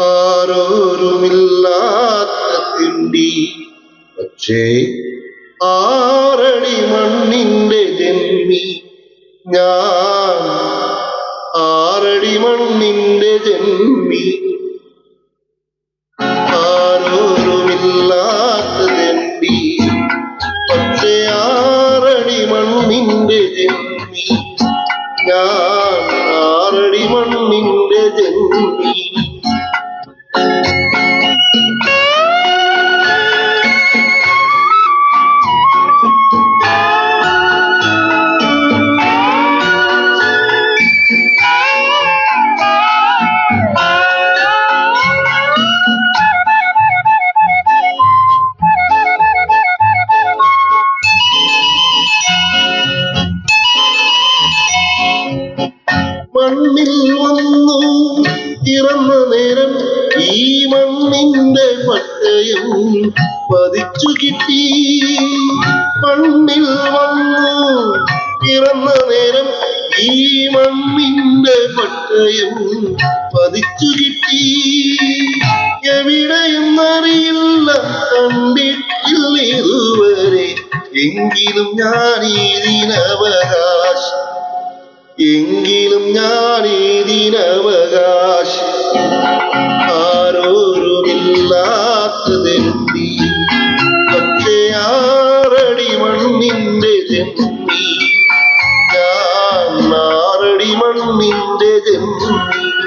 ആരോരുമില്ലാത്ത തിണ്ടി പക്ഷേ ആറടി മണ്ണിന്റെ ജന്മി ഞാൻ. ആറടി മണ്ണിന്റെ ജന്മി. ആരോരുമില്ലാത്ത ജന്മി ഞാൻ. ആറടി മണ്ണിന്റെ ജന്മി. മണ്ണിൽ വന്നു ഇറന്ന നേരം ഈ മണ്ണിന്റെ പട്ടയം പതിച്ചു കിട്ടി. മണ്ണിൽ വന്നു. ഇറന്ന നേരം ഈ മണ്ണിന്റെ പട്ടയം പതിച്ചു കിട്ടി. എവിടെയും അറിയില്ല കണ്ടിട്ടില്ല ഇതുവരെ. എങ്കിലും ഞാൻ ഇതിനവകാശം എങ്കിലും ഞാൻ ഈ ദിനവകാശി. ആരോരുമില്ലാത്തതെത്തി പക്ഷേ ആറടി മണ്ണിന്റെ ജന്മി ഞാൻ ആറടി മണ്ണിന്റെ ജന്മി